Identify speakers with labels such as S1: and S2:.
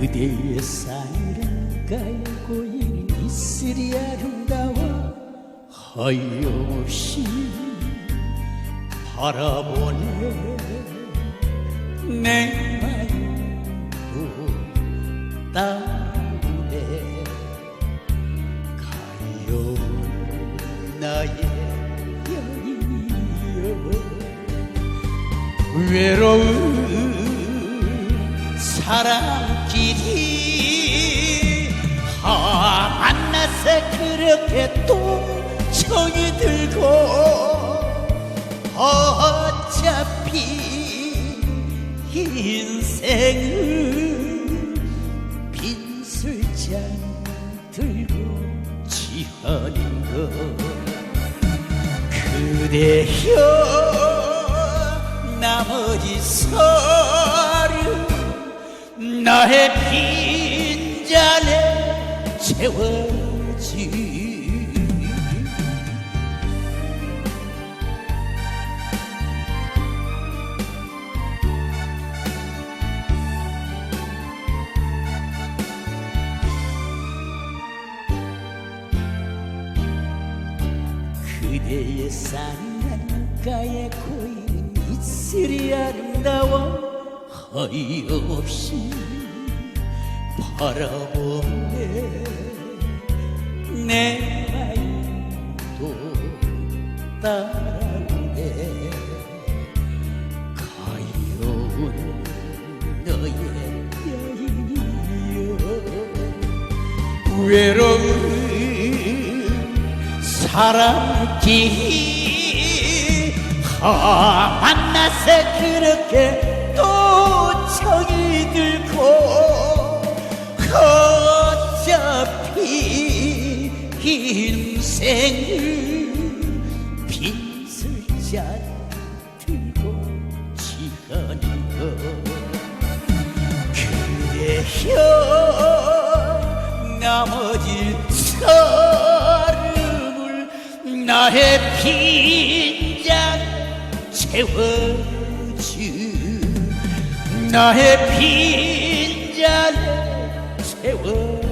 S1: 그대의 사랑가에 고인 이슬이 아름다워 하염없이 바라보네. 내 마음도 따르네. 가요 나의 여인이여. 외로운 사랑길 이아 만나서 그렇게 또 정이 들고 어차피 인생은 빈술잔 들고 취하는 것. 그대여 나머지 서류 나의 빈잔에 채워지 그대의 산가에 고이는 이슬이 아름다워 허이없이 바라보네. 내 마음도 따라오네. 가여운 너의 여인이여. 외로운 사랑길이 아 만나서 그렇게 어차피 인생은 빈술 잔 들고 취하는 것 그대여 나머지 서름을 나의 빈잔 채워주 나의 빈잔 채워지